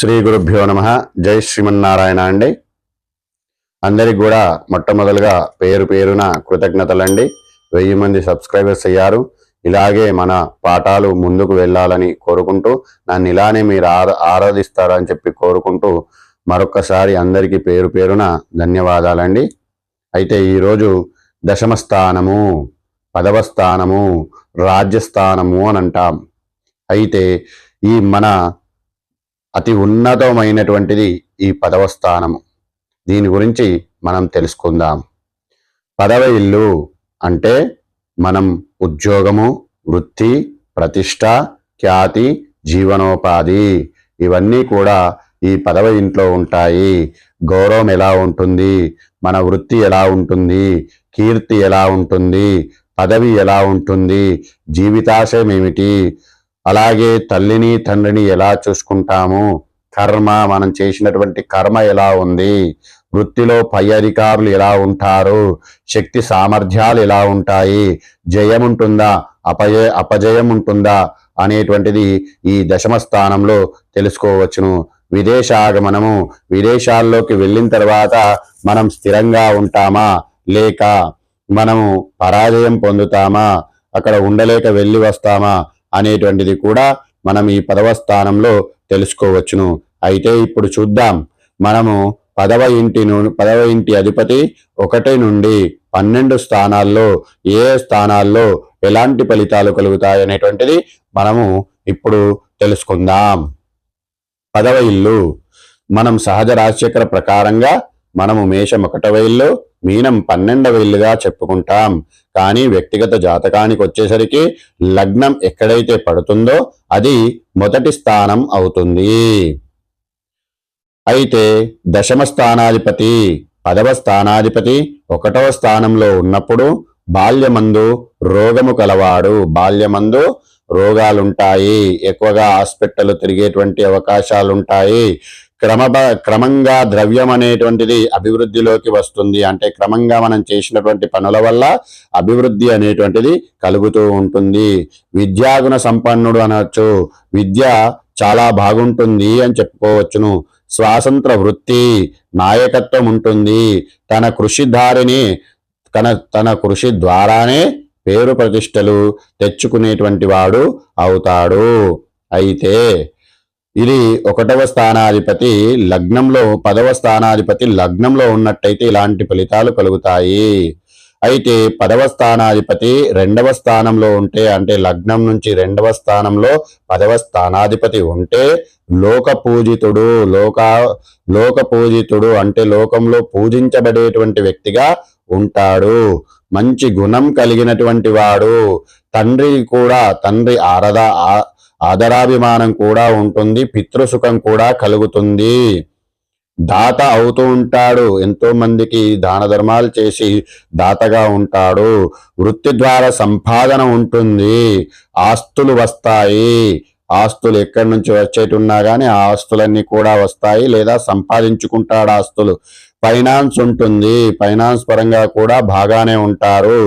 శ్రీ గురుభ్యో నమ. జై శ్రీమన్నారాయణ అండి. అందరికి కూడా మొట్టమొదలుగా పేరు పేరున కృతజ్ఞతలండి. వెయ్యి మంది సబ్స్క్రైబర్స్ అయ్యారు. ఇలాగే మన పాఠాలు ముందుకు వెళ్ళాలని కోరుకుంటూ నన్ను ఇలానే మీరు ఆరాధిస్తారని చెప్పి కోరుకుంటూ మరొక్కసారి అందరికీ పేరు పేరున ధన్యవాదాలండి. అయితే ఈరోజు దశమ స్థానము పదవ స్థానము రాజ్యస్థానము అని అంటాం. అయితే ఈ మన అతి ఉన్నతమైనటువంటిది ఈ పదవ స్థానము. దీని గురించి మనం తెలుసుకుందాం. పదవ ఇల్లు అంటే మనం ఉద్యోగము వృత్తి ప్రతిష్ట ఖ్యాతి జీవనోపాధి ఇవన్నీ కూడా ఈ పదవ ఇంట్లో ఉంటాయి. గౌరవం ఎలా ఉంటుంది? మన వృత్తి ఎలా ఉంటుంది? కీర్తి ఎలా ఉంటుంది? పదవి ఎలా ఉంటుంది? జీవితాశయం ఏమిటి? అలాగే తల్లిని తండ్రిని ఎలా చూసుకుంటాము? కర్మ మనం చేసినటువంటి కర్మ ఎలా ఉంది? వృత్తిలో పై అధికారులు ఎలా ఉంటారు? శక్తి సామర్థ్యాలు ఎలా ఉంటాయి? జయం ఉంటుందా? అపజయ అపజయం ఉంటుందా? అనేటువంటిది ఈ దశమ స్థానంలో తెలుసుకోవచ్చును. విదేశాగమనము విదేశాల్లోకి వెళ్ళిన తర్వాత మనం స్థిరంగా ఉంటామా? లేక మనము పరాజయం పొందుతామా? అక్కడ ఉండలేక వెళ్ళి వస్తామా? అనేటువంటిది కూడా మనం ఈ పదవ స్థానంలో తెలుసుకోవచ్చును. అయితే ఇప్పుడు చూద్దాం. మనము పదవ ఇంటి పదవ ఇంటి అధిపతి ఒకటి నుండి పన్నెండు స్థానాల్లో ఏ స్థానాల్లో ఎలాంటి ఫలితాలు కలుగుతాయి అనేటువంటిది మనము ఇప్పుడు తెలుసుకుందాం. పదవ ఇల్లు. మనం సహజ రాశిచక్ర ప్రకారంగా మనము మేషం ఒకటవ మీనం పన్నెండవైల్లుగా చెప్పుకుంటాం. కానీ వ్యక్తిగత జాతకానికి వచ్చేసరికి లగ్నం ఎక్కడైతే పడుతుందో అది మొదటి స్థానం అవుతుంది. అయితే దశమ స్థానాధిపతి పదవ స్థానాధిపతి ఒకటవ స్థానంలో ఉన్నప్పుడు బాల్యమందు రోగము కలవాడు. బాల్యమందు రోగాలుంటాయి. ఎక్కువగా హాస్పిటల్ తిరిగేటువంటి అవకాశాలుంటాయి. క్రమ క్రమంగా ద్రవ్యం అనేటువంటిది అభివృద్ధిలోకి వస్తుంది. అంటే క్రమంగా మనం చేసినటువంటి పనుల వల్ల అభివృద్ధి అనేటువంటిది కలుగుతూ ఉంటుంది. విద్యాగుణ సంపన్నుడు అనవచ్చు విద్య చాలా బాగుంటుంది అని చెప్పుకోవచ్చును. స్వాతంత్ర వృత్తి నాయకత్వం ఉంటుంది. తన కృషి దారిని తన తన కృషి ద్వారానే పేరు ప్రతిష్టలు తెచ్చుకునేటువంటి వాడు అవుతాడు. అయితే ఇది ఒకటవ స్థానాధిపతి లగ్నంలో పదవ స్థానాధిపతి లగ్నంలో ఉన్నట్టయితే ఇలాంటి ఫలితాలు కలుగుతాయి. అయితే పదవ స్థానాధిపతి రెండవ స్థానంలో ఉంటే అంటే లగ్నం నుంచి రెండవ స్థానంలో పదవ స్థానాధిపతి ఉంటే లోక పూజితుడు లోక లోక పూజితుడు అంటే లోకంలో పూజించబడేటువంటి వ్యక్తిగా ఉంటాడు. మంచి గుణం కలిగినటువంటి వాడు. తండ్రి కూడా తండ్రి ఆరాధ ఆదరాభిమానం కూడా ఉంటుంది పితృసుఖం కూడా కలుగుతుంది. దాత అవుతూ ఉంటాడు ఎంతో మందికి దాన ధర్మాలు చేసి దాతగా ఉంటాడు. వృత్తి ద్వారా సంపాదన ఉంటుంది ఆస్తులు వస్తాయి. ఆస్తులు ఎక్కడి నుంచి వచ్చేటున్నా కానీ ఆ ఆస్తులన్నీ కూడా వస్తాయి లేదా సంపాదించుకుంటాడు ఆస్తులు. ఫైనాన్స్ ఉంటుంది ఫైనాన్స్ పరంగా కూడా బాగానే ఉంటారు.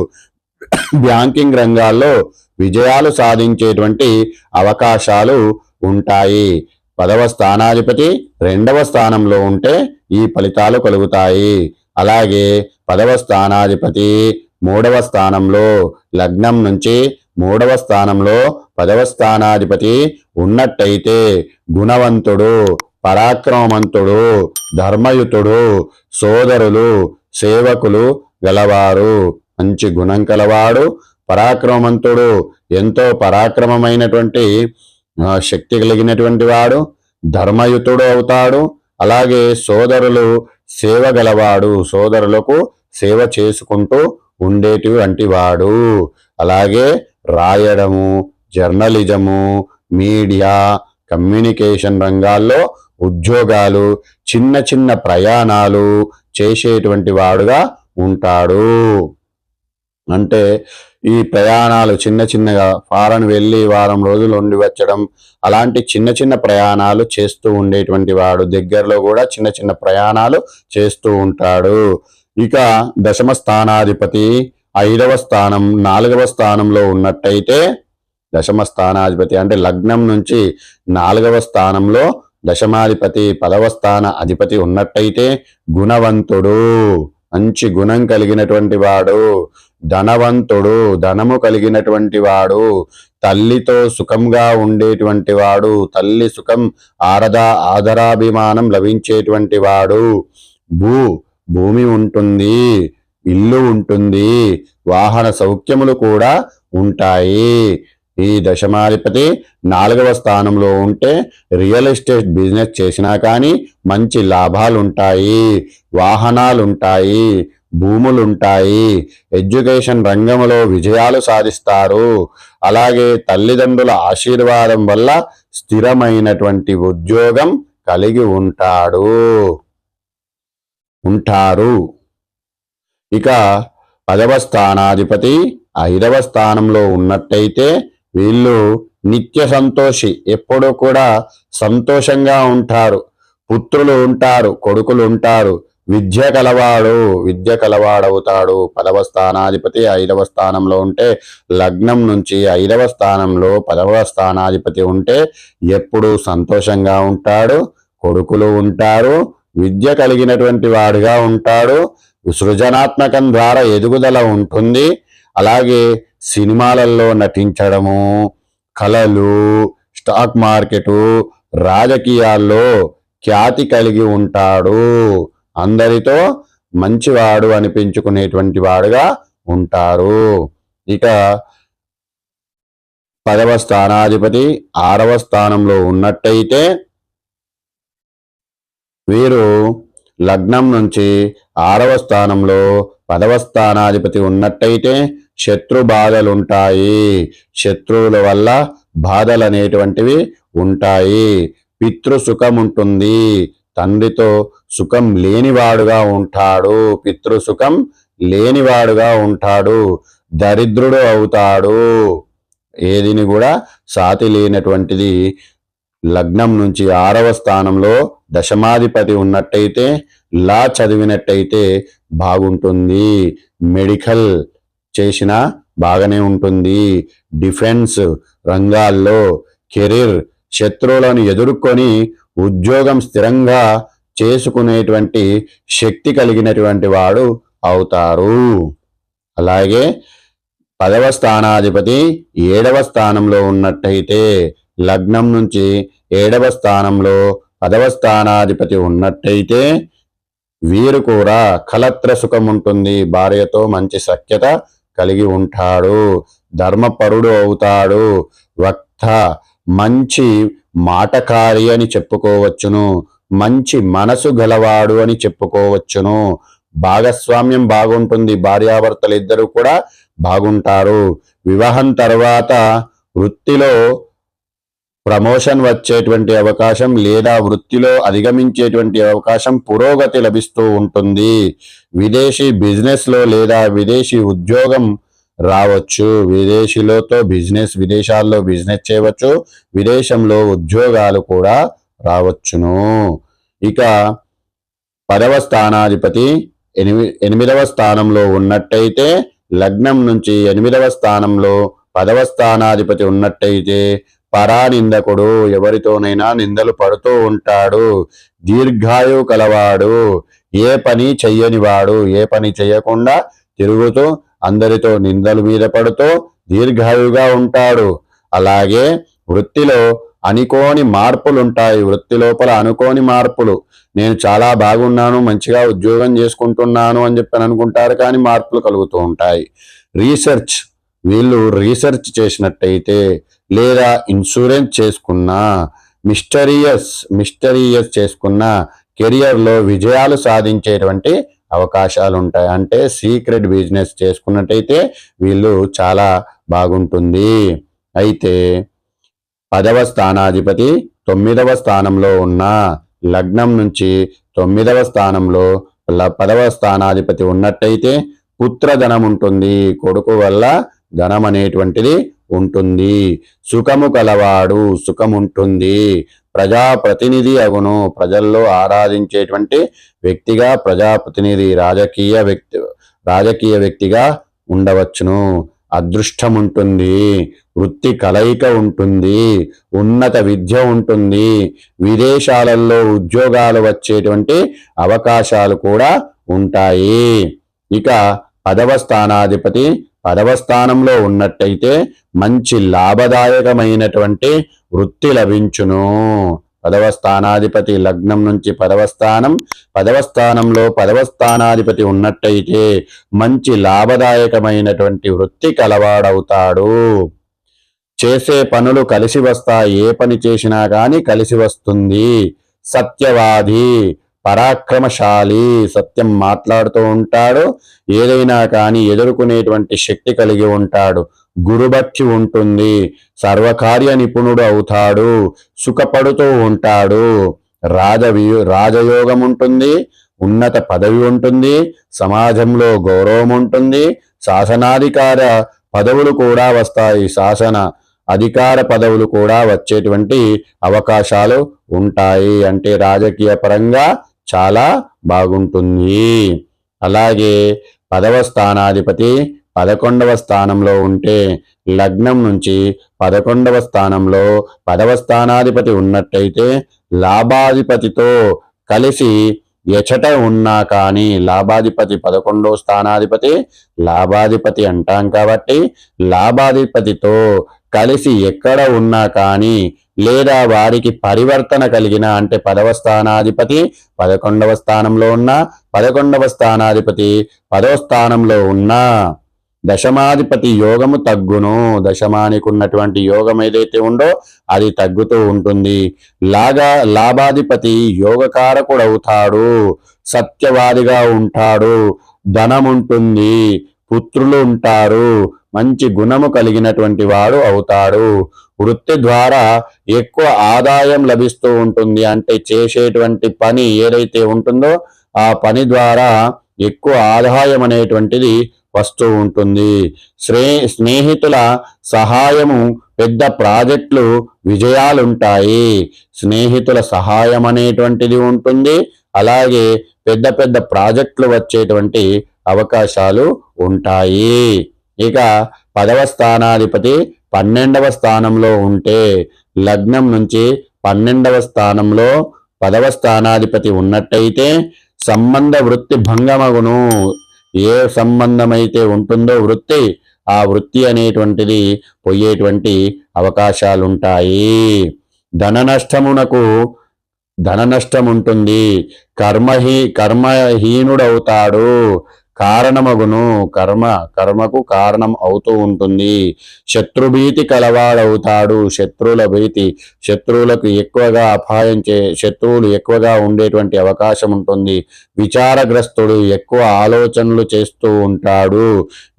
బ్యాంకింగ్ రంగాల్లో విజయాలు సాధించేటువంటి అవకాశాలు ఉంటాయి. పదవ స్థానాధిపతి రెండవ స్థానంలో ఉంటే ఈ ఫలితాలు కలుగుతాయి. అలాగే పదవ స్థానాధిపతి మూడవ స్థానంలో లగ్నం నుంచి మూడవ స్థానంలో పదవ స్థానాధిపతి ఉన్నట్టయితే గుణవంతుడు పరాక్రమవంతుడు ధర్మయుతుడు సోదరులు సేవకులు గలవారు. మంచి గుణం కలవాడు పరాక్రమవంతుడు ఎంతో పరాక్రమమైనటువంటి శక్తి కలిగినటువంటి వాడు ధర్మయుతుడు అవుతాడు. అలాగే సోదరులు సేవ గలవాడు సోదరులకు సేవ చేసుకుంటూ ఉండేటువంటి వాడు. అలాగే రాయడము జర్నలిజము మీడియా కమ్యూనికేషన్ రంగాల్లో ఉద్యోగాలు చిన్న చిన్న ప్రయాణాలు చేసేటువంటి వాడుగా ఉంటాడు. అంటే ఈ ప్రయాణాలు చిన్న చిన్నగా ఫారెన్ వెళ్ళి వారం రోజులు ఉండి వచ్చడం అలాంటి చిన్న చిన్న ప్రయాణాలు చేస్తూ ఉండేటువంటి వాడు. దగ్గరలో కూడా చిన్న చిన్న ప్రయాణాలు చేస్తూ ఉంటాడు. ఇక దశమ స్థానాధిపతి ఐదవ స్థానం నాలుగవ స్థానంలో ఉన్నట్టయితే దశమ స్థానాధిపతి అంటే లగ్నం నుంచి నాలుగవ స్థానంలో దశమాధిపతి పదవ స్థాన అధిపతి ఉన్నట్టయితే గుణవంతుడు. మంచి గుణం కలిగినటువంటి వాడు. ధనవంతుడు ధనము కలిగినటువంటి వాడు తల్లితో సుఖంగా ఉండేటువంటి వాడు తల్లి సుఖం ఆరదా ఆదరాభిమానం లభించేటువంటి వాడు. భూ భూమి ఉంటుంది ఇల్లు ఉంటుంది వాహన సౌఖ్యములు కూడా ఉంటాయి. ఈ దశమాధిపతి నాలుగవ స్థానంలో ఉంటే రియల్ ఎస్టేట్ బిజినెస్ చేసినా కానీ మంచి లాభాలు ఉంటాయి భూములుంటాయి. ఎడ్యుకేషన్ రంగంలో విజయాలు సాధిస్తారు. అలాగే తల్లిదండ్రుల ఆశీర్వాదం వల్ల స్థిరమైనటువంటి ఉద్యోగం కలిగి ఉంటాడు. ఉంటారు. ఇక పదవ స్థానాధిపతి ఐదవ స్థానంలో ఉన్నట్టయితే వీళ్ళు నిత్య సంతోషి ఎప్పుడూ కూడా సంతోషంగా ఉంటారు. పుత్రులు ఉంటారు కొడుకులు ఉంటారు. విద్య కలవాడు విద్య కలవాడవుతాడు. పదవ స్థానాధిపతి ఐదవ స్థానంలో ఉంటే లగ్నం నుంచి ఐదవ స్థానంలో పదవ స్థానాధిపతి ఉంటే ఎప్పుడూ సంతోషంగా ఉంటాడు కొడుకులు ఉంటారు విద్య కలిగినటువంటి వాడుగా ఉంటాడు సృజనాత్మకం ద్వారా ఎదుగుదల ఉంటుంది. అలాగే సినిమాలలో నటించడము కళలు స్టాక్ మార్కెటు రాజకీయాల్లో ఖ్యాతి కలిగి ఉంటాడు. అందరితో మంచివాడు అనిపించుకునేటువంటి వాడుగా ఉంటారు. ఇక పదవ స్థానాధిపతి ఆరవ స్థానంలో ఉన్నట్టయితే వీరు లగ్నం నుంచి ఆరవ స్థానంలో పదవ స్థానాధిపతి ఉన్నట్టయితే శత్రు బాధలుంటాయి. శత్రువుల వల్ల బాధలు అనేటువంటివి ఉంటాయి. పితృ సుఖం ఉంటుంది తండ్రితో సుఖం లేనివాడుగా ఉంటాడు. పితృ సుఖం లేనివాడుగా ఉంటాడు. దరిద్రుడు అవుతాడు. ఏదిని కూడా సాతి లేనటువంటిది లగ్నం నుంచి ఆరవ స్థానంలో దశమాధిపతి ఉన్నట్టయితే లా చదివినట్టయితే బాగుంటుంది. మెడికల్ చేసిన బాగానే ఉంటుంది. డిఫెన్స్ రంగాల్లో కెరీర్ శత్రువులను ఎదుర్కొని ఉద్యోగం స్థిరంగా చేసుకునేటువంటి శక్తి కలిగినటువంటి వాడు అవుతారు. అలాగే పదవ స్థానాధిపతి ఏడవ స్థానంలో ఉన్నట్టయితే లగ్నం నుంచి ఏడవ స్థానంలో పదవ స్థానాధిపతి ఉన్నట్టయితే వీరు కూడా కలత్ర సుఖం ఉంటుంది. భార్యతో మంచి సఖ్యత కలిగి ఉంటాడు. ధర్మపరుడు అవుతాడు. వక్త మంచి మాటకారి అని చెప్పుకోవచ్చును మంచి మనసు గలవాడు అని చెప్పుకోవచ్చును. భాగస్వామ్యం బాగుంటుంది భార్యాభర్తలు ఇద్దరు కూడా బాగుంటారు. వివాహం తర్వాత వృత్తిలో ప్రమోషన్ వచ్చేటువంటి అవకాశం లేదా వృత్తిలో అధిగమించేటువంటి అవకాశం పురోగతి లభిస్తూ ఉంటుంది. విదేశీ బిజినెస్లో లేదా విదేశీ ఉద్యోగం రావచ్చు. విదేశీలతో బిజినెస్ విదేశాల్లో బిజినెస్ చేయవచ్చు. విదేశంలో ఉద్యోగాలు కూడా రావచ్చును. ఇక పదవ స్థానాధిపతి ఎనిమి ఎనిమిదవ స్థానంలో ఉన్నట్టయితే లగ్నం నుంచి ఎనిమిదవ స్థానంలో పదవ స్థానాధిపతి ఉన్నట్టయితే పరానిందకుడు ఎవరితోనైనా నిందలు పడుతూ ఉంటాడు. దీర్ఘాయు కలవాడు. ఏ పని చెయ్యనివాడు. ఏ పని చేయకుండా తిరుగుతూ అందరితో నిందలు మీద పడుతూ దీర్ఘాయుగా ఉంటాడు. అలాగే వృత్తిలో అనుకోని మార్పులు ఉంటాయి వృత్తి లోపల అనుకోని మార్పులు. నేను చాలా బాగున్నాను మంచిగా ఉద్యోగం చేసుకుంటున్నాను అని చెప్పి అనుకుంటారు కానీ మార్పులు కలుగుతూ ఉంటాయి. రీసెర్చ్. వీళ్ళు రీసెర్చ్ చేసినట్టయితే లేదా ఇన్సూరెన్స్ చేసుకున్నా మిస్టరియస్ మిస్టరియస్ చేసుకున్న కెరియర్లో విజయాలు సాధించేటువంటి అవకాశాలు ఉంటాయి అంటే సీక్రెట్ బిజినెస్ చేసుకున్నట్టయితే వీళ్ళు చాలా బాగుంటుంది. అయితే పదవ స్థానాధిపతి తొమ్మిదవ స్థానంలో ఉన్న లగ్నం నుంచి తొమ్మిదవ స్థానంలో పదవ స్థానాధిపతి ఉన్నట్టయితే పుత్రధనం ఉంటుంది. కొడుకు వల్ల ధనం అనేటువంటిది ఉంటుంది. సుఖము కలవాడు సుఖం ఉంటుంది ప్రజాప్రతినిధి అగును. ప్రజల్లో ఆరాధించేటువంటి వ్యక్తిగా ప్రజాప్రతినిధి రాజకీయ వ్యక్తి రాజకీయ వ్యక్తిగా ఉండవచ్చును. అదృష్టం ఉంటుంది వృత్తి కలయిక ఉంటుంది ఉన్నత విద్య ఉంటుంది. విదేశాలలో ఉద్యోగాలు వచ్చేటువంటి అవకాశాలు కూడా ఉంటాయి. ఇక పదవ స్థానాధిపతి పదవ స్థానంలో ఉన్నట్టయితే మంచి లాభదాయకమైనటువంటి వృత్తి లభించును. పదవ స్థానాధిపతి లగ్నం నుంచి పదవ స్థానం పదవ స్థానంలో పదవ స్థానాధిపతి ఉన్నట్టయితే మంచి లాభదాయకమైనటువంటి వృత్తి కలవాడవుతాడు. చేసే పనులు కలిసి వస్తాయి. ఏ పని చేసినా గాని కలిసి వస్తుంది. సత్యవాది పరాక్రమశాలి సత్యం మాట్లాడుతూ ఉంటాడు. ఏదైనా కానీ ఎదుర్కొనేటువంటి శక్తి కలిగి ఉంటాడు. గురుభక్తి ఉంటుంది. సర్వకార్య నిపుణుడు అవుతాడు. సుఖపడుతూ ఉంటాడు. రాజవి రాజయోగం ఉంటుంది. ఉన్నత పదవి ఉంటుంది. సమాజంలో గౌరవం ఉంటుంది. శాసనాధికార పదవులు కూడా వస్తాయి. శాసన అధికార పదవులు కూడా వచ్చేటువంటి అవకాశాలు ఉంటాయి. అంటే రాజకీయ పరంగా చాలా బాగుంటుంది. అలాగే పదవ స్థానాధిపతి పదకొండవ స్థానంలో ఉంటే లగ్నం నుంచి పదకొండవ స్థానంలో పదవ స్థానాధిపతి ఉన్నట్టయితే లాభాధిపతితో కలిసి ఎచట ఉన్నా కానీ లాభాధిపతి పదకొండవ స్థానాధిపతి లాభాధిపతి అంటాం కాబట్టి లాభాధిపతితో కలిసి ఎక్కడ ఉన్నా కానీ లేదా వారికి పరివర్తన కలిగిన అంటే పదవ స్థానాధిపతి పదకొండవ స్థానంలో ఉన్న పదకొండవ స్థానాధిపతి పదవ స్థానంలో ఉన్న దశమాధిపతి యోగము తగ్గును. దశమానికి ఉన్నటువంటి యోగం ఏదైతే ఉందో అది తగ్గుతూ ఉంటుంది. లాగా లాభాధిపతి యోగకారకుడు అవుతాడు సత్యవాదిగా ఉంటాడు. ధనం ఉంటుంది పుత్రులు ఉంటారు మంచి గుణము కలిగినటువంటి వాడు అవుతాడు. వృత్తి ద్వారా ఎక్కువ ఆదాయం లభిస్తూ ఉంటుంది. అంటే చేసేటువంటి పని ఏదైతే ఉంటుందో ఆ పని ద్వారా ఎక్కువ ఆదాయం అనేటువంటిది వస్తూ ఉంటుంది. శ్రే స్నేహితుల సహాయము పెద్ద ప్రాజెక్టులు విజయాలుంటాయి. స్నేహితుల సహాయం అనేటువంటిది ఉంటుంది. అలాగే పెద్ద పెద్ద ప్రాజెక్టులు వచ్చేటువంటి అవకాశాలు ఉంటాయి. ఇక పదవ స్థానాధిపతి పన్నెండవ స్థానంలో ఉంటే లగ్నం నుంచి పన్నెండవ స్థానంలో పదవ స్థానాధిపతి ఉన్నట్టయితే సంబంధ వృత్తి భంగమగును. ఏ సంబంధమైతే ఉంటుందో వృత్తి ఆ వృత్తి అనేటువంటిది పోయేటువంటి అవకాశాలుంటాయి. ధన నష్టమునకు ధన నష్టం ఉంటుంది కర్మహీ కర్మహీనుడవుతాడు. కారణమగును. కర్మ కర్మకు కారణం అవుతూ ఉంటుంది. శత్రుభీతి కలవాడవుతాడు. శత్రువుల భీతి శత్రువులకు ఎక్కువగా అపాయం చే శత్రువులు ఎక్కువగా ఉండేటువంటి అవకాశం ఉంటుంది. విచారగ్రస్తుడు ఎక్కువ ఆలోచనలు చేస్తూ ఉంటాడు.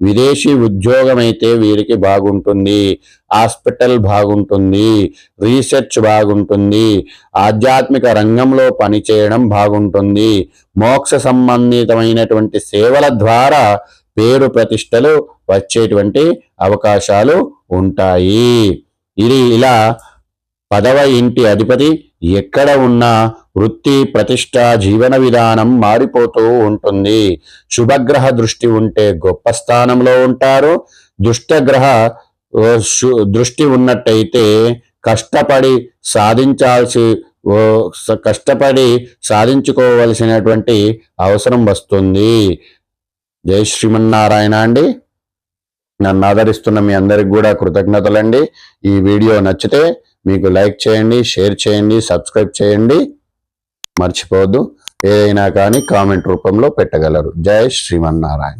విదేశీ ఉద్యోగం అయితే వీరికి బాగుంటుంది. హాస్పిటల్ బాగుంటుంది రీసెర్చ్ బాగుంటుంది ఆధ్యాత్మిక రంగంలో పనిచేయడం బాగుంటుంది. మోక్ష సంబంధితమైనటువంటి సేవల ద్వారా పేరు ప్రతిష్టలు వచ్చేటువంటి అవకాశాలు ఉంటాయి. ఇది ఇలా పదవ ఇంటి అధిపతి ఎక్కడ ఉన్నా వృత్తి ప్రతిష్ట జీవన విధానం మారిపోతూ ఉంటుంది. శుభగ్రహ దృష్టి ఉంటే గొప్ప స్థానంలో ఉంటారు. దుష్టగ్రహ దృష్టి ఉన్నట్టయితే కష్టపడి సాధించాల్సి కష్టపడి సాధించుకోవలసినటువంటి అవసరం వస్తుంది. జై శ్రీమన్నారాయణ అండి. నన్ను ఆదరిస్తున్న మీ అందరికి కూడా కృతజ్ఞతలండి. ఈ వీడియో నచ్చితే మీకు లైక్ చేయండి షేర్ చేయండి సబ్స్క్రైబ్ చేయండి. మర్చిపోవద్దు. ఏదైనా కానీ కామెంట్ రూపంలో పెట్టగలరు. జై శ్రీమన్నారాయణ.